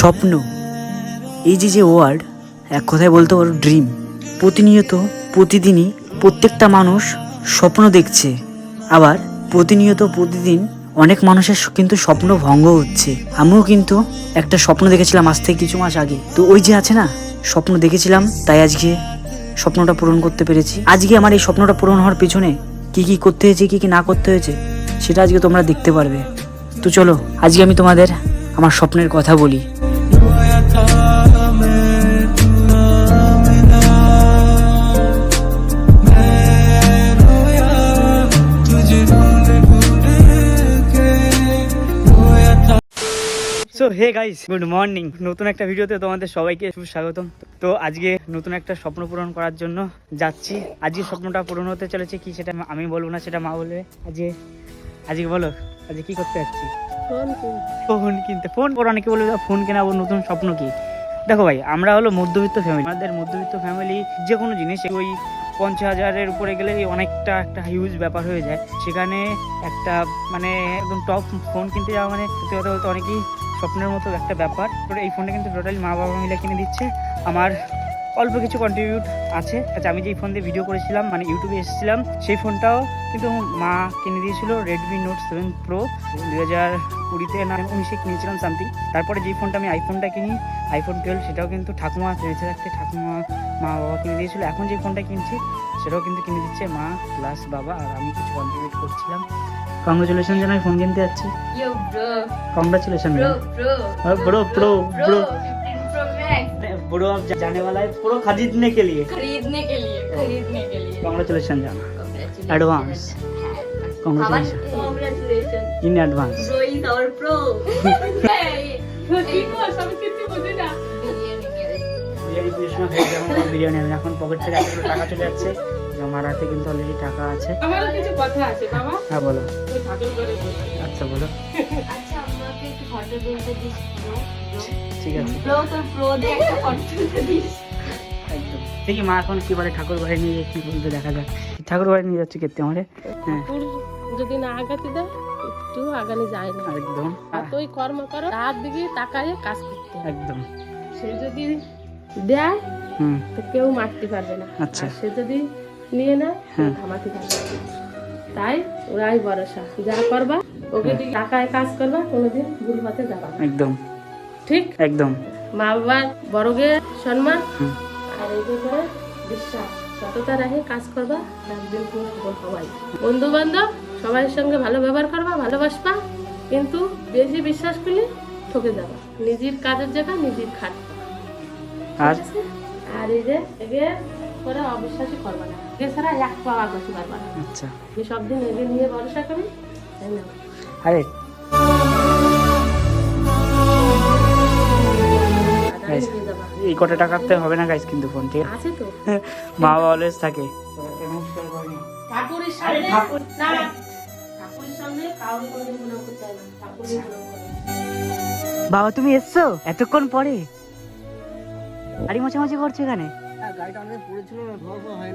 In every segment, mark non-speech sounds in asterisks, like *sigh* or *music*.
স্বপ্ন। এই যে যে ওয়ার্ড এক কথায় বলতে পারো ড্রিম প্রতিনিয়ত, প্রতিদিনই প্রত্যেকটা মানুষ স্বপ্ন দেখছে। আবার প্রতিনিয়ত, প্রতিদিন অনেক মানুষের কিন্তু স্বপ্ন ভঙ্গ হচ্ছে। আমিও কিন্তু একটা স্বপ্ন দেখেছিলাম আজ থেকে কিছু মাস আগে। তো ওই যে আছে না, স্বপ্ন দেখেছিলাম, তাই আজকে স্বপ্নটা পূরণ করতে পেরেছি। আজকে আমার এই স্বপ্নটা পূরণ হওয়ার পিছনে কি কি করতে হয়েছে, কি কি না করতে হয়েছে, সেটা আজকে তোমরা দেখতে পারবে। তো চলো, আজকে আমি তোমাদের আমার স্বপ্নের কথা বলি। হে গাইস গুড মর্নিং নতুন একটা ভিডিওতে তোমাদের সবাইকে সুস্বাগতম। তো আজকে নতুন একটা স্বপ্ন পূরণ করার জন্য যাচ্ছি। আজকে স্বপ্নটা পূরণ হতে চলেছে কি সেটা আমি বলব না সেটা মা বলবে। আজকে আজকে বলো আজকে কি করতে যাচ্ছি? ফোন কিনতে। ফোন পর অনেকে বলবে ফোন কেনা নতুন স্বপ্ন কি? দেখো ভাই আমরা হলো মধ্যবিত্ত ফ্যামিলি আমাদের মধ্যবিত্ত ফ্যামিলি যে কোনো জিনিস ওই পঞ্চাশ হাজারের উপরে গেলে অনেকটা একটা হিউজ ব্যাপার হয়ে যায়। সেখানে একটা মানে একদম টপ ফোন কিনতে যাওয়া মানে সত্যি কথা বলতে অনেকেই স্বপ্নের মতো একটা ব্যাপার। তো এই ফোনটা কিন্তু টোটালি মা বাবা মিলে কিনে দিচ্ছে। আমার অল্প কিছু কন্ট্রিবিউট আছে। আচ্ছা আমি যেই ফোন দিয়ে ভিডিও করেছিলাম মানে ইউটিউবে এসেছিলাম, সেই ফোনটাও কিন্তু মা কিনে দিয়েছিল রেডমি নোট সেভেন প্রো দু হাজার কুড়িতে না, উনিশে কিনেছিলাম সামথিং তারপরে যেই ফোনটা আমি আইফোনটা কিনি আইফোন টুয়েলভ সেটাও কিন্তু ঠাকুমা বেঁচে থাকতে ঠাকুমা মা বাবা কিনে দিয়েছিল। এখন যে ফোনটা কিনছি, সেটাও কিন্তু কিনে দিচ্ছে মা প্লাস বাবা। আর আমি কিছু কন্ট্রিবিউট করছিলাম। কংগ্রেচুলেশন জানাই ফোন কিনতে যাচ্ছি Yo, bro. Congratulation Bro, bro. Bro pro Bro, bro 15 Pro Max. Bro अब जाने वाला है प्रो खरीदने के लिए खरीदने के लिए खरीदने के लिए कॉन्ग्रेचुलेशन जाना Congratulations. Advance. Congratulations. Congratulations. In advance Bro is our pro. যাবে বিরিয়ানি আমি এখন পকেট থেকে এতগুলো টাকা চলে যাচ্ছে যে আমার হাতে কিন্তু অলরেডি টাকা আছে। আমারও কিছু কথা আছে বাবা। হ্যাঁ বলো। ঘরে। আচ্ছা বলো। আচ্ছা আমাকে একটু ফটো তুলতে দিস ঠিক আছে। Bro তোর pro দিয়ে একটা ফটো তুলতে দিস। দেখি মা এখন কি বলে ঠাকুর বাড়ি নিয়ে কি বলতে দেখা যাক। ঠাকুর বাড়ি নিয়ে যাচ্ছে কেতে আমারে হ্যাঁ। যদি না আগাতে দেয় একটু আগানি যায় না। একদম। এতই কর্ম করো তার দিকে তাকায় কাজ করতে। একদম। সে যদি দেয় তো কেউ মারতে পারবে না। আচ্ছা। সে যদি নিয়ে নেয় হ্যাঁ। থামাতে পারবে তাই ওরাই ভরসা। যা করবা ওকে টাকায় কাজ করবা কোনোদিন ভুল পথে যাবা একদম। ঠিক? একদম। মা বাবার বড়কে সম্মান আর এই করে বিশ্বাস সততা রাখে কাজ করবা একদিন তুমি বন্ধু বান্ধব সবার সঙ্গে ভালো ব্যবহার করবা ভালোবাসবা কিন্তু বেশি বিশ্বাস করলে ঠকে যাবা। নিজের কাজের জায়গা নিজের খাটবা আর আর এই যে এগে করে অবিশ্বাসই করবা না। এগে ছাড়া এক পাওয়া করতে পারবা না। আচ্ছা। আমি সব দিন এগে নিয়ে ভরসা করি তাই না? আরে। এই কটা টাকাতে হবে না গাইস কিন্তু ফোন ঠিক আছে? তো। *laughs* মা বাবা অলওয়েজ থাকে। ঠাকুরের সামনে ঠাকুর না। ঠাকুরের সামনে করতে হয় না। ঠাকুরই বাবা তুমি এসছো? এতক্ষণ পরে? গাড়ি মোছামাছি করছ এখানে? হয়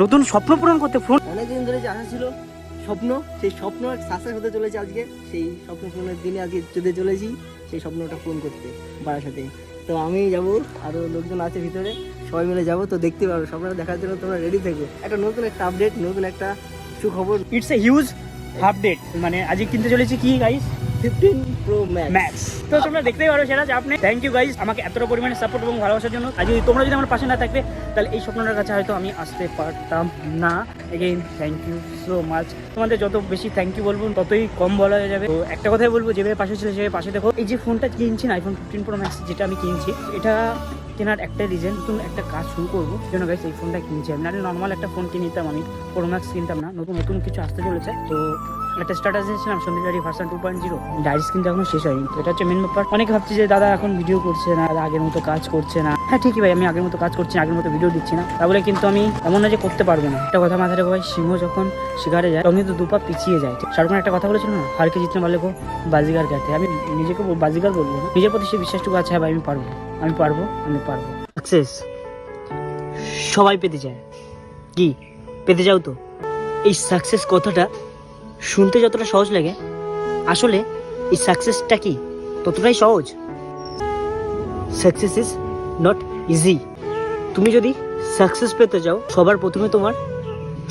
নতুন স্বপ্ন পূরণ করতে ফোন অনেকদিন ধরে যে ছিল স্বপ্ন সেই স্বপ্ন সাকসেস হতে চলেছে আজকে সেই স্বপ্ন পূরণের দিনে আজকে যেতে চলেছি সেই স্বপ্নটা পূরণ করতে বারাসাতে তো আমি যাব আরও লোকজন আছে ভিতরে সবাই মিলে যাব তো দেখতে পারো স্বপ্নটা দেখার জন্য তোমরা রেডি থেকো। একটা নতুন একটা আপডেট নতুন একটা সুখবর। ইটস এ হিউজ আপডেট মানে আজকে কিনতে চলেছি কি গাইস ফিফটিন প্রো তো তোমরা দেখতেই পারো সেটা যে আপনি থ্যাংক ইউ গাইজ আমাকে এতটা পরিমাণে সাপোর্ট এবং ভালোবাসার জন্য। আর যদি তোমরা যদি আমার পাশে না থাকবে তাহলে এই স্বপ্নটার কাছে হয়তো আমি আসতে পারতাম না। Again thank you so much তোমাদের যত বেশি থ্যাংক ইউ বলব, ততই কম বলা হয়ে যাবে। তো একটা কথাই বলব, যেভাবে পাশে ছিল সেভাবে পাশে দেখো এই যে ফোনটা কিনছি না আইফোন ফিফটিন প্রো ম্যাক্স যেটা আমি কিনছি, এটা কেনার একটা রিজন নতুন একটা কাজ শুরু করব। জন্য গাইস এই ফোনটা কিনছি আমি। নাহলে নর্মাল একটা ফোন কিনে নিতাম আমি প্রো ম্যাক্স কিনতাম না। নতুন নতুন কিছু আসতে চলেছে। তো একটা স্ট্যাটাস দিয়েছিলাম সন্ধ্যে version two point zero diaries কিন্তু এখনও শেষ হয়নি। তো এটা হচ্ছে মেন ব্যাপার। অনেকে ভাবছি যে দাদা এখন ভিডিও করছে না আগের মতো কাজ করছে না। হ্যাঁ ঠিকই ভাই, আমি আগের মতো কাজ করছি না, আগের মতো ভিডিও দিচ্ছি না। তাহলে কিন্তু আমি এমন না যে করতে পারব না। একটা কথা মাথায় ভাই, সিংহ যখন শিকারে যায়, তখন কিন্তু দুপা পিছিয়ে যায়। শাহরুখ একটা কথা বলেছিল না? হারকে জিতনে পারলে বাজিগার কাটে আমি নিজেকে বাজিগার বলব নিজের প্রতি সে বিশ্বাসটুকু আছে হ্যাঁ ভাই, আমি পারব আমি পারব আমি পারব। সাকসেস সবাই পেতে চায়। কি? পেতে যাও তো? এই সাকসেস কথাটা শুনতে যতটা সহজ লাগে, আসলে এই সাকসেসটা কি? ততটাই সহজ। সাকসেস ইজ নট ইজি তুমি যদি সাকসেস পেতে চাও, সবার প্রথমে তোমার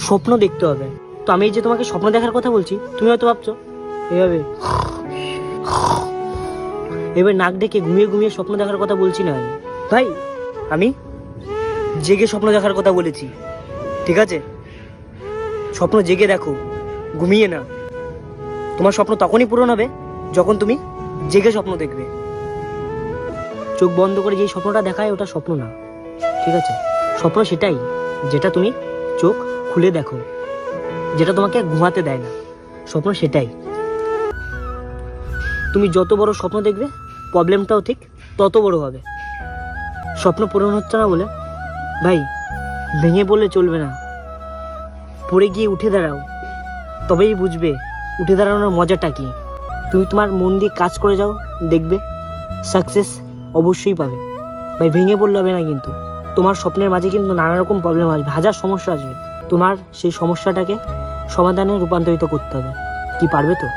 স্বপ্ন দেখতে হবে। তো আমি যে তোমাকে স্বপ্ন দেখার কথা বলছি, তুমি হয়তো ভাবছ, এভাবে। এবার নাক ডেকে ঘুমিয়ে ঘুমিয়ে স্বপ্ন দেখার কথা বলছি না আমি। ভাই, আমি জেগে স্বপ্ন দেখার কথা বলেছি, ঠিক আছে? স্বপ্ন জেগে দেখো, ঘুমিয়ে না। তোমার স্বপ্ন তখনই পূরণ হবে যখন তুমি জেগে স্বপ্ন দেখবে। চোখ বন্ধ করে যেই স্বপ্নটা দেখায় ওটা স্বপ্ন না, ঠিক আছে? স্বপ্ন সেটাই, যেটা তুমি চোখ খুলে দেখো, যেটা তোমাকে ঘুমাতে দেয় না। স্বপ্ন সেটাই। তুমি যত বড় স্বপ্ন দেখবে প্রবলেমটাও ঠিক, তত বড় হবে। স্বপ্ন পূরণ হচ্ছে না বলে, ভাই, ভেঙে বললে চলবে না। পড়ে গিয়ে উঠে দাঁড়াও, তবেই বুঝবে উঠে দাঁড়ানোর মজাটা কি। তুমি তোমার মন দিয়ে কাজ করে যাও, দেখবে সাকসেস অবশ্যই পাবে। ভাই, ভেঙে পড়লে হবে না কিন্তু। তোমার স্বপ্নের মাঝে কিন্তু নানা রকম প্রবলেম আসবে, হাজার সমস্যা আসবে। তোমার সেই সমস্যাটাকে সমাধানে রূপান্তরিত করতে হবে। কি পারবে তো?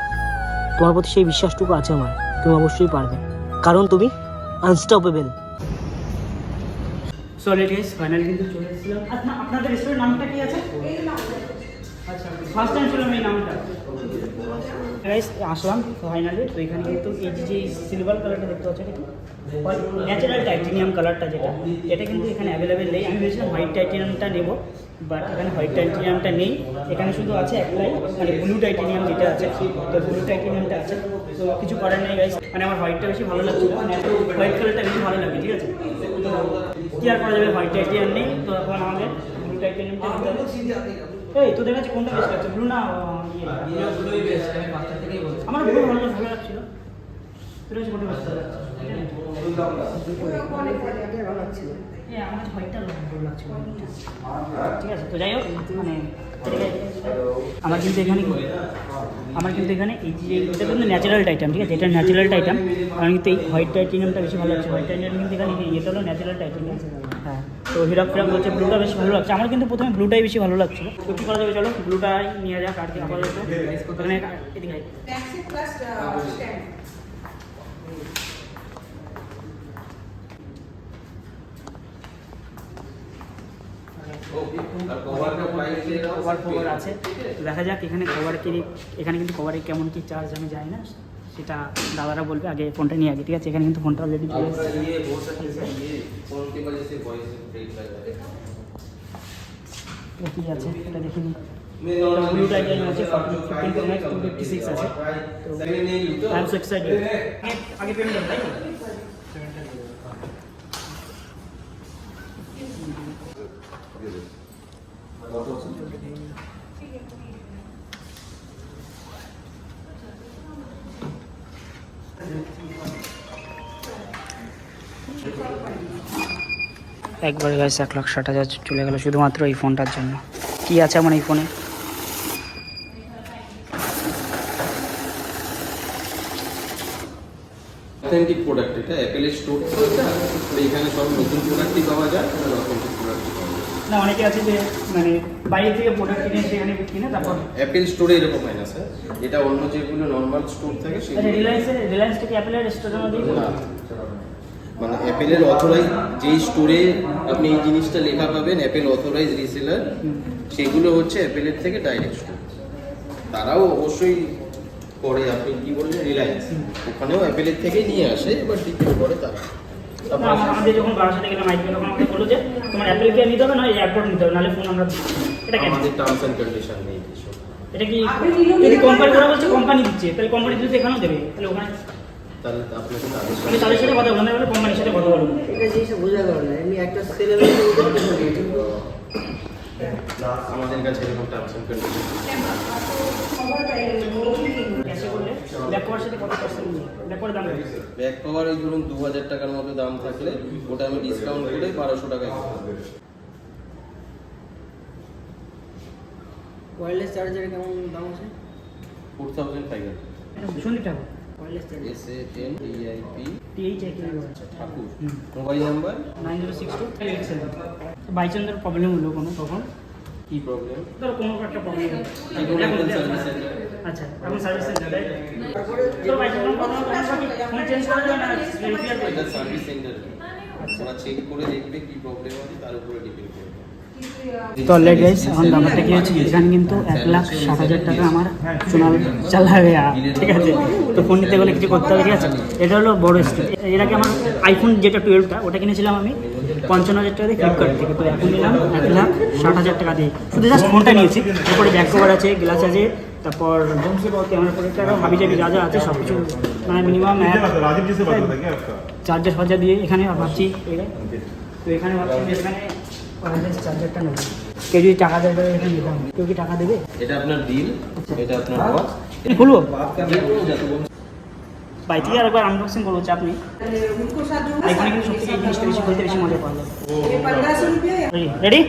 তোমার প্রতি সেই বিশ্বাসটুকু আছে আমার, তুমি অবশ্যই পারবে। কারণ তুমি আনস্টপেবল সো ফাইনালি কিন্তু আচ্ছা আপনাদের রেস্টুরেন্ট নামটা আছে? আচ্ছা ফার্স্ট টাইম নামটা। গাইস আসলাম ফাইনালি তো কিন্তু কালারটা দেখতে ন্যাচারাল কালারটা যেটা। এটা কিন্তু এখানে অ্যাভেলেবেল নেই। আমি হোয়াইট টাইটেনিয়ামটা নেব বাট এখানে হোয়াইট টাইটেনিয়ামটা নেই। এখানে শুধু আছে একটাই মানে ব্লু টাইটেনিয়াম যেটা আছে। তো ব্লু টাইটেনিয়ামটা আছে। তো কিছু করার নেই গাইস মানে আমার হোয়াইটটা বেশি ভালো লাগছিল হোয়াইট কালারটা বেশি ভালো লাগে ঠিক আছে? তো কি আর করা যাবে? হোয়াইট টাইটেনিয়াম নেই। তো এখন আমাদের ব্লু টাইটেনিয়ামটা নিতে হবে। এই তোদের কাছে কোনটা বেস্ট লাগছে? ব্লু না ইয়ে? আমার ব্লু ভালো ভালো লাগছিল। তোর কাছে কোনটা বেস্ট লাগছে? হ্যাঁ আমার হোয়াইটটা ভালো লাগছিল। ঠিক আছে তো যাই হোক মানে আমার কিন্তু এখানে আমার কিন্তু এখানে এই যে এটা কিন্তু ন্যাচারাল টাইটাম ঠিক আছে? এটা ন্যাচারাল টাইটাম আমার কিন্তু এই হোয়াইট টাইটেনিয়ামটা বেশি ভালো লাগছে। হোয়াইট টাইটেনিয়াম কিন্তু এখানে এটা হলো ন্যাচারাল টাইটেনিয়াম হ্যাঁ তো হিরাপ ফিরাপ বলছে ব্লুটা বেশি ভালো লাগছে। আমার কিন্তু প্রথমে ব্লুটাই বেশি ভালো লাগছিল। তো কী করা যাবে চলো? ব্লুটাই নিয়ে যাক আর কি আপাতত। এদিকে আছে। দেখা যাক এখানে কভার কি এখানে কিন্তু কভারে কেমন কি চার্জ আমি জানি না। সেটা দাদারা বলবে আগে ফোনটা নিয়ে আগে ঠিক আছে? এখানে কিন্তু ফোনটা অলরেডি চলে কি আছে? এটা দেখে নিই। আই এম সো আগে পেমেন্ট তাই একবার গাইস এক লাখ ষাট হাজার চলে গেল শুধুমাত্র এই ফোনটার জন্য। কি আছে আমার এই ফোনে? অথেন্টিক প্রোডাক্ট এটা অ্যাপেলের স্টোর এখানে সব নতুন প্রোডাক্টই পাওয়া যায় অথেন্টিক না অনেকে আছে যে মানে বাইরে থেকে প্রোডাক্ট কিনে সেখানে কিনে তারপর অ্যাপেল স্টোরে এরকম হয় না স্যার এটা অন্য যেগুলো নর্মাল স্টোর থাকে সেগুলো রিলায়েন্সে রিলায়েন্স থেকে অ্যাপেলের রেস্টুরেন্টের মধ্যেই তো? না মানে অ্যাপেলের অথরাইজ যেই স্টোরে আপনি এই জিনিসটা লেখা পাবেন অ্যাপেল অথরাইজ রিসেলার সেগুলো হচ্ছে অ্যাপেলের থেকে ডাইরেক্ট স্টোর তারাও অবশ্যই করে আপনি কি বললেন? রিলায়েন্স ওখানেও অ্যাপেলের থেকেই নিয়ে আসে এবার ডিপেন্ড করে তারা। না, আমার- আমাদের যখন বারাসাতে গেলাম আইপি তখন আমাকে বলল যে তোমার অ্যাপেল কেয়ার নিতে হবে না এয়ারপোর্ট নিতে হবে নাহলে ফোন আমরা এটা কেন? আমাদের টার্মস অ্যান্ড কন্ডিশন নেই কিছু। এটা কি যদি কোম্পানি ওরা বলছে কোম্পানি দিচ্ছে তাহলে কোম্পানি যদি এখানেও দেবে। তাহলে ওখানে তাহলে আপনাকে তাদের সাথে তাদের সাথে কথা বলব না বলে কোম্পানির সাথে কথা বলব এটা জিনিসটা বোঝা গেল না এমনি একটা সেলের আমাদের কাছে এরকম টার্মস অ্যান্ড কন্ডিশন ক্যাশে করলে ব্যাক করার সাথে কত পার্সেন্ট ব্যাক করে দাম ব্যাক কভার ওই ধরুন দু হাজার টাকার মতো দাম থাকলে ওটা আমি ডিসকাউন্ট করে বারোশো টাকায় ওয়্যারলেস চার্জার কেমন দাম আছে? Four thousand five S A TH এক Thakur. Mobile number? Nine zero six two eight seven. By chance problem হলো কোনো তখন? কি প্রবলেম ধরো কোনো একটা প্রবলেম আচ্ছা। এখন সার্ভিস সেন্টার তাই তো? তোর বাই কোনো প্রবলেম হলো ফোন চেঞ্জ করে দেবে না রিপেয়ার করে দেবে সার্ভিস সেন্টার ওরা চেক করে দেখবে কি প্রবলেম আছে তার উপরে ডিপেন্ড করবে। তো অলরেডি গাইস এখন ব্যাপারটা কি হচ্ছে এখানে কিন্তু এক লাখ ষাট হাজার টাকা আমার সোনার চালা গেয়া ঠিক আছে। তো ফোন নিতে গেলে কিছু করতে হবে ঠিক আছে? এটা হলো বড় স্কিম এর আগে আমার আইফোন যেটা টুয়েলভটা ওটা কিনেছিলাম আমি পঞ্চান্ন হাজার টাকা দিয়ে ফ্লিপকার্ট থেকে। তো এখন নিলাম এক লাখ ষাট হাজার টাকা দিয়ে। শুধু জাস্ট ফোনটা নিয়েছি। তারপরে ব্যাক কভার আছে গ্লাস আছে তারপর ক্যামেরা টাকা ভাবি যাবি যা যা আছে সব কিছু মানে মিনিমাম চার্জার ফার্জার দিয়ে এখানে ভাবছি তো এখানে ভাবছি এখানে চার্জারটা যদি টাকা এখানে কেউ কি টাকা দেবে? এটা আপনার এটা আপনার কিন্তু বেশি খুলতে বেশি রেডি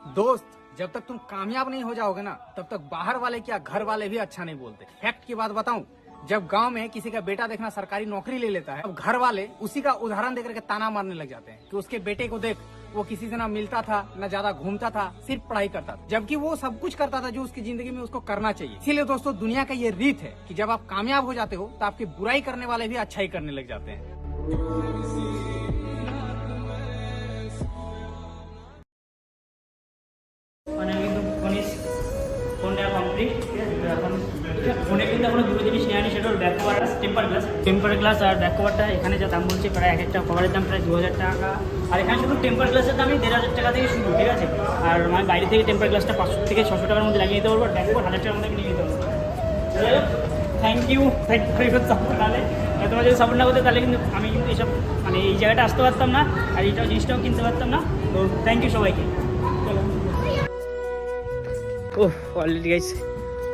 दोस्त, जब तक तुम कामयाब नहीं हो जाओगे ना, तब तक बाहर वाले क्या घर वाले भी अच्छा नहीं बोलते। फैक्ट की बात बताऊँ, जब गाँव में किसी का बेटा देखना सरकारी नौकरी ले लेता है, अब घर वाले उसी का उदाहरण देकर के ताना मारने लग जाते हैं कि उसके बेटे को देख, वो किसी से ना मिलता था, ना ज़्यादा घूमता था, सिर्फ़ पढ़ाई करता था। जबकि वो सब कुछ करता था जो उसकी ज़िंदगी में उसको करना चाहिए। इसीलिए दोस्तों, दुनिया का ये रीत है की जब आप कामयाब हो जाते हो तो आपकी बुराई करने वाले भी अच्छाई करने लग जाते हैं। ফোনে ফোনে কিন্তু এখনও দুটো জিনিস নেওয়া সেটা হলো back temper glass temper glass আর ব্যাক কভারটা এখানে যা দাম বলছে প্রায় এক একটা কভারের দাম প্রায় দু হাজার টাকা। আর এখানে শুধু টেম্পার গ্লাসের দামই দেড় হাজার টাকা থেকে শুরু, ঠিক আছে? আর মানে বাইরে থেকে টেম্পার গ্লাসটা পাঁচশো থেকে ছশো টাকার মধ্যে লাগিয়ে দিতে পারব ব্যাক কভার হাজার টাকার মধ্যে নিয়ে নিতে পারব। Thank you thank you much support তোমরা যদি সাপোর্ট না করতে, তাহলে কিন্তু আমি কিন্তু এইসব মানে এই জায়গাটা আসতে পারতাম না, আর এইটাও জিনিসটাও কিনতে পারতাম না। তো থ্যাংক ইউ সবাইকে। ও অলরেডি গাইস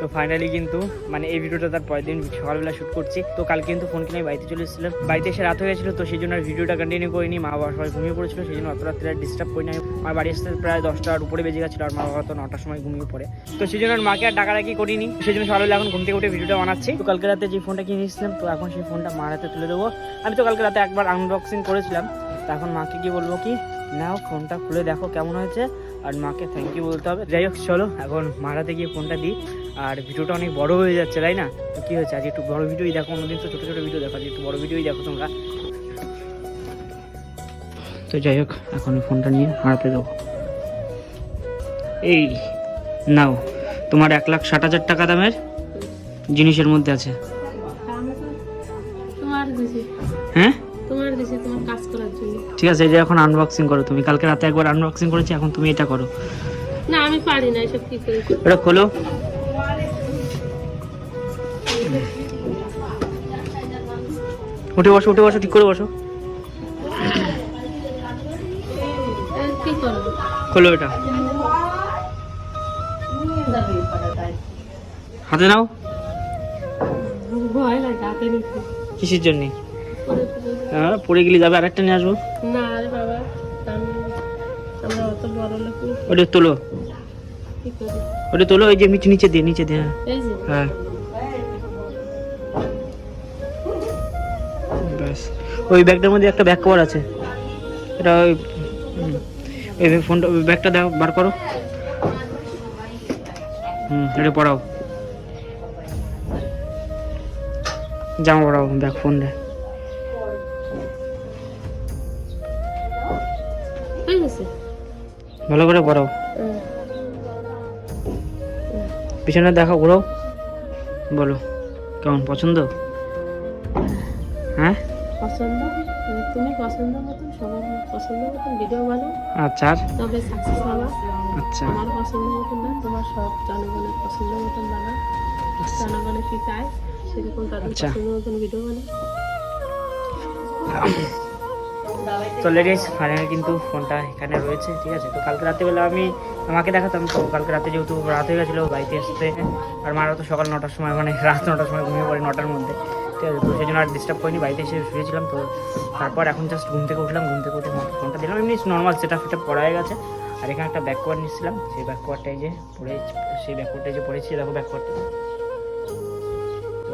তো ফাইনালি কিন্তু মানে এই ভিডিওটা তার পরের দিন সকালবেলা শ্যুট করছি। তো কালকে কিন্তু ফোন কিনে বাড়িতে চলে এসেছিলাম। বাড়িতে এসে রাত হয়ে গেছিল, তো সেই জন্য আর ভিডিওটা কন্টিনিউ করিনি। মা বাবা সবাই ঘুমিয়ে পড়েছিল, সেই জন্য অত রাত্রে আর ডিস্টার্ব করিনি আমি। আমার বাড়ি আসতে প্রায় দশটার উপরে বেজে গেছিল আর মা বাবা তো নটার সময় ঘুমিয়ে পড়ে। তো সেই জন্য আর মাকে আর ডাকাডাকি করিনি। সেই জন্য সকালবেলা এখন ঘুম থেকে উঠে ভিডিওটা বানাচ্ছি। তো কালকে রাতে যে ফোনটা কিনে এসেছিলাম, তো এখন সেই ফোনটা মার হাতে তুলে দেবো। আমি তো কালকে রাতে একবার আনবক্সিং করেছিলাম। তো এখন মাকে কি বলব কি, নাও ফোনটা খুলে দেখো কেমন হয়েছে। আর মাকে থ্যাংক ইউ বলতে হবে। যাই হোক, চলো এখন মারাতে গিয়ে ফোনটা দিই। আর ভিডিওটা অনেক বড় হয়ে যাচ্ছে তাই না? তো কী হয়েছে আজ একটু বড় ভিডিওই দেখো অন্যদিন তো ছোটো ছোটো ভিডিও দেখো আজ একটু বড় ভিডিওই দেখো তোমরা। তো যাই হোক এখন ফোনটা নিয়ে হারাতে দেবো এই নাও তোমার এক লাখ ষাট হাজার টাকা দামের জিনিসের মধ্যে আছে। হ্যাঁ? ঠিক আছে এই যে এখন আনবক্সিং করো তুমি কালকে রাতে একবার আনবক্সিং করেছি এখন তুমি এটা করো। না আমি পারি না এসব কি করে এটা খোলো। উঠে বসো উঠে বসো, ঠিক করে বসো। খোলো এটা। হাতে নাও। কিসের জন্য। হ্যাঁ পড়ে গেলে যাবে, আরেকটা নিয়ে আসব। না ওটা তোলো। কি ওটা তোলো ওই যে নিচে নিচে দিয়ে নিচে দিয়ে হ্যাঁ। হ্যাঁ। ব্যাস। ওই ব্যাগটার মধ্যে একটা ব্যাগ কভার আছে। এটা ওই ওই ফোনটা ওই ব্যাগটা দাও বার করো। হুম এটা পড়াও জামা পড়াও ব্যাগ ফোনটা। ভালো করে পড়াও হুম। পিছনে দেখো ঘুরো। বলো কেমন পছন্দ? হ্যাঁ? পছন্দ? তুমি পছন্দ মতন সবার পছন্দ মতন ভিডিও বানাও। আচ্ছা? তবে সাকসেস হবা। আচ্ছা। আমার পছন্দ মতন না তোমার সব জনগণের পছন্দ মতন বানাও। জনগণের কি চায় সেরকম তাদের আচ্ছা। পছন্দ মতন ভিডিও বানাও। *coughs* তো লেডিস ফাইনালি কিন্তু ফোনটা এখানে রয়েছে, ঠিক আছে? তো কালকে রাতেবেলা আমি আমাকে দেখাতাম, তো কালকে রাতে যেহেতু রাত হয়ে গেছিল, বাড়িতে আসতে আর মারা তো সকাল নটার সময় মানে রাত নটার সময় ঘুমিয়ে পড়ে নটার মধ্যে, ঠিক আছে? তো সেই জন্য আর ডিস্টার্ব করিনি, বাড়িতে এসে শুয়েছিলাম, তো তারপর এখন জাস্ট ঘুম থেকে উঠলাম, ঘুম থেকে উঠে ফোনটা দিলাম। এমনি নর্মাল সেট ফেট করা হয়ে গেছে, আর এখানে একটা ব্যাক কভার নিচ্ছিলাম, সেই ব্যাক কভারটাই যে পরে সেই ব্যাক কভারটাই যে পড়েছি, দেখো ব্যাক কভারটা তো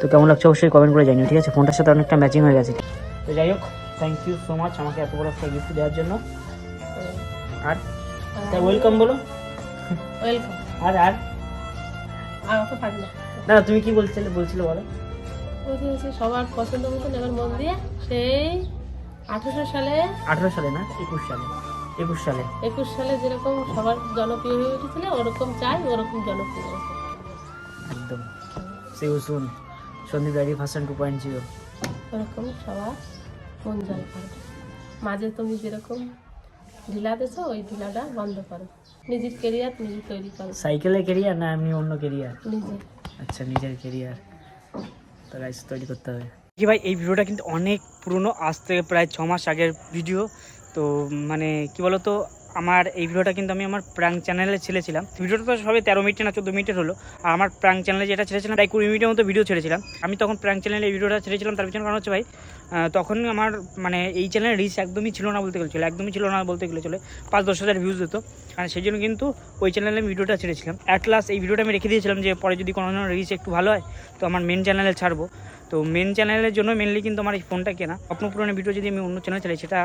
তো কেমন লাগছে অবশ্যই কমেন্ট করে জানিও, ঠিক আছে? ফোনটার সাথে অনেকটা ম্যাচিং হয়ে গেছে। তো যাই হোক থ্যাংক ইউ সো মাচ আমাকে এত বড় একটা গিফট দেওয়ার জন্য। আর? ওয়েলকাম বলো। ওয়েলকাম আর আর? আর পারি না। না তুমি কি বলছিলে বলছিলে বলো। বলতে হচ্ছে সবার পছন্দ মতন এবার মন দিয়ে সেই আঠেরোশো সালে আঠেরো সালে না? একুশ সালে। একুশ সালে। একুশ সালে যেরকম সবার জনপ্রিয় হয়ে উঠেছিল ওরকম চাই ওরকম জনপ্রিয়। একদম। সে শুন Sandip diary version two point zero ওরকম সবার মন জয় করো মাঝে তুমি যেরকম ঢিলা দিছো ওই ঢিলাটা বন্ধ করো। নিজের কেরিয়ার নিজে তৈরি করো। সাইকেলের কেরিয়ার না এমনি অন্য কেরিয়ার নিজে। আচ্ছা নিজের কেরিয়ার তো গাইস তৈরি করতে হবে। কি ভাই এই ভিডিওটা কিন্তু অনেক পুরনো আজ থেকে প্রায় ছ মাস আগের ভিডিও তো মানে কি বলতো আমার এই ভিডিওটা কিন্তু আমি আমার প্রাঙ্ক চ্যানেলে ছেড়েছিলাম। ভিডিওটা তো সবে তেরো মিনিট না চোদ্দ মিনিটের হলো। আর আমার প্রাঙ্ক চ্যানেলে যেটা ছেড়েছিলাম প্রায় কুড়ি মিনিটের মতো ভিডিও ছেড়েছিলাম। আমি তখন প্রাঙ্ক চ্যানেলে এই ভিডিওটা ছেড়েছিলাম তার পিছনে কারণ হচ্ছে ভাই তখন আমার মানে এই চ্যানেলের রিচ একদমই ছিল না বলতে গেলে চলে, একদমই ছিল না বলতে গেলে চলে। পাঁচ দশ হাজার ভিউজ দিত। আর সেই জন্য কিন্তু ওই চ্যানেলে আমি ভিডিওটা ছেড়েছিলাম। অ্যাট লাস্ট এই ভিডিওটা আমি রেখে দিয়েছিলাম যে পরে যদি কোনো ধরনের রিচ একটু ভালো হয়, তো আমার মেন চ্যানেলে ছাড়বো। তো মেন চ্যানেলের জন্য মেনলি কিন্তু আমার এই ফোনটা কেনা। স্বপ্ন ভিডিও যদি আমি অন্য চ্যানেলে চালাই, সেটা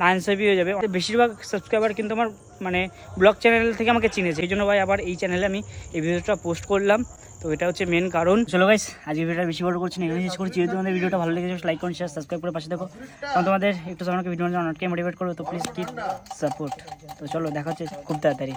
না অ্যান্সারবি হয়ে যাবে। বেশিরভাগ সাবস্ক্রাইবার কিন্তু আমার মানে ব্লগ চ্যানেল থেকে আমাকে চিনেছে। এই জন্য ভাই আবার এই চ্যানেলে আমি এই ভিডিওটা পোস্ট করলাম। তো এটা হচ্ছে মেন কারণ। চলো গাইস আজকে ভিডিওটা বেশি বড় করছি না ইউজ করছি। যদি তোমাদের ভিডিওটা ভালো লেগেছে লাইক করুন শেয়ার সাবস্ক্রাইব করে পাশে দেখো কারণ তোমাদের একটু আমাকে ভিডিও অনেককে মোটিভেট করো তো প্লিজ কিপ সাপোর্ট তো চলো, দেখা হচ্ছে খুব তাড়াতাড়ি।